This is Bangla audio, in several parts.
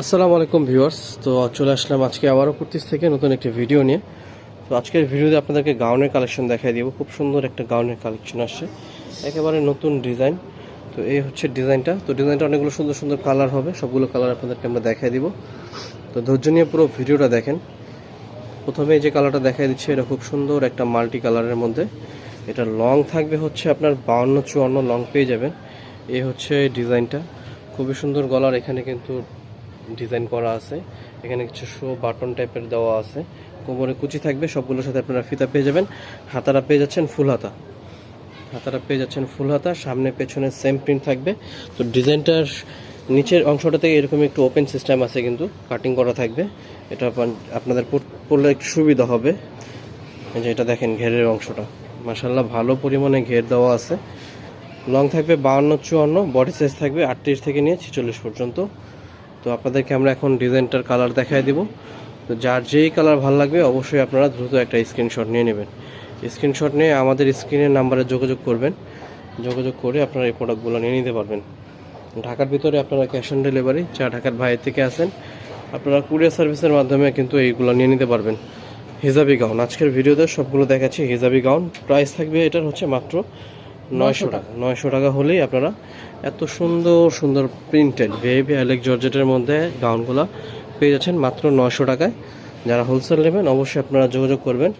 আসসালামু আলাইকুম ভিউয়ার্স। তো চলে আসলাম আজকে আবারও কুর্তিস থেকে নতুন একটি ভিডিও নিয়ে। তো আজকের ভিডিওতে আপনাদেরকে গাউনের কালেকশন দেখাই দিব। খুব সুন্দর একটা গাউনের কালেকশন আসছে। একেবারে নতুন ডিজাইন। তো এই হচ্ছে ডিজাইনটা। তো ডিজাইনটা অনেকগুলো সুন্দর সুন্দর কালার হবে। সবগুলো কালার আপনাদেরকে আমরা দেখাই দিব। তো ধৈর্য নিয়ে পুরো ভিডিওটা দেখেন। প্রথমে যে কালারটা দেখাই দিচ্ছে, এটা খুব সুন্দর একটা মাল্টি কালারের মধ্যে। এটা লং থাকবে হচ্ছে আপনার বাউন্ন চুয়ান্ন লং পেয়ে যাবেন। এই হচ্ছে ডিজাইনটা। খুবই সুন্দর গলার এখানে কিন্তু ডিজাইন করা আছে। এখানে কিছু শো বাটন টাইপের দেওয়া আছে। কোমরে কুচি থাকবে, সবগুলোর সাথে আপনারা ফিতা পেয়ে যাবেন। হাতারা পেয়ে যাচ্ছেন ফুল হাতা। হাতারা পেয়ে যাচ্ছেন ফুল হাতা। সামনে, পেছনে সেম প্রিন্ট থাকবে। তো ডিজাইনটার নিচের অংশটাতে এরকম একটু ওপেন সিস্টেম আছে কিন্তু কাটিং করা থাকবে। এটা আপনাদের পড়লে একটু সুবিধা হবে। যে এটা দেখেন ঘেরের অংশটা। মাসাল্লাহ ভালো পরিমাণে ঘের দেওয়া আছে। লং থাকবে বাউন্ন চুয়ান্ন বডি সাইজ থাকবে আটত্রিশ থেকে নিয়ে ছেচল্লিশ পর্যন্ত। তো আপনাদেরকে আমরা এখন ডিজাইনটার কালার দেখায় দিব। তো যার যেই কালার ভালো লাগবে, অবশ্যই আপনারা দ্রুত একটা স্ক্রিনশট নিয়ে নেবেন। স্ক্রিনশট নিয়ে আমাদের স্ক্রিনের নাম্বারে যোগাযোগ করবেন। যোগাযোগ করে আপনারা এই প্রোডাক্টগুলো নিয়ে নিতে পারবেন। ঢাকার ভিতরে আপনারা ক্যাশ অন ডেলিভারি যা ঢাকার বাইরে থেকে আসেন আপনারা কুরিয়ার সার্ভিসের মাধ্যমে কিন্তু এইগুলো নিয়ে নিতে পারবেন। হিজাবি গাউন আজকের ভিডিওতে সবগুলো দেখাচ্ছি হিজাবি গাউন প্রাইস থাকবে এটার হচ্ছে মাত্র নয়শো টাকা নয়শো টাকা হলেই আপনারা এত সুন্দর সুন্দর প্রিন্টেড ভেভি অ্যালেক জর্জেটের মধ্যে গাউনগুলো পেয়ে যাচ্ছেন মাত্র নয়শো টাকায়। যারা হোলসেল নেবেন অবশ্যই আপনারা যোগাযোগ করবেন।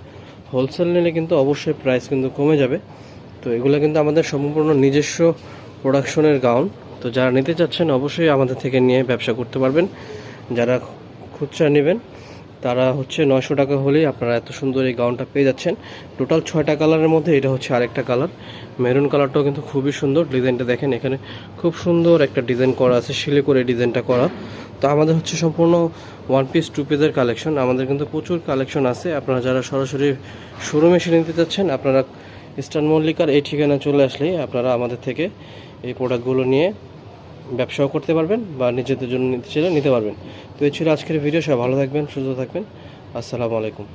হোলসেল নিলে কিন্তু অবশ্যই প্রাইস কিন্তু কমে যাবে। তো এগুলো কিন্তু আমাদের সম্পূর্ণ নিজস্ব প্রোডাকশনের গাউন তো যারা নিতে চাচ্ছেন অবশ্যই আমাদের থেকে নিয়ে ব্যবসা করতে পারবেন। যারা খুচরা নেবেন তারা হচ্ছে নয়শো টাকা হলেই আপনারা এত সুন্দর এই গাউনটা পেয়ে যাচ্ছেন। টোটাল ছয়টা কালারের মধ্যে এটা হচ্ছে আরেকটা কালার মেরুন কালারটাও কিন্তু খুবই সুন্দর। ডিজাইনটা দেখেন, এখানে খুব সুন্দর একটা ডিজাইন করা আছে শিলে করে ডিজাইনটা করা। তো আমাদের হচ্ছে সম্পূর্ণ ওয়ান পিস টু পিসের কালেকশন আমাদের কিন্তু প্রচুর কালেকশন আছে। আপনারা যারা সরাসরি শোরুমে এসে নিতে চাচ্ছেন, আপনারা ইস্টার্ন মল্লিকার এই ঠিকানা চলে আসলেই আপনারা আমাদের থেকে এই প্রোডাক্টগুলো নিয়ে ব্যবসাও করতে পারবেন বা নিজেদের জন্য নিতে চাইলে নিতে পারবেন। তো এই ছিল আজকের ভিডিও সবাই ভালো থাকবেন, সুস্থ থাকবেন। আসসালামু আলাইকুম।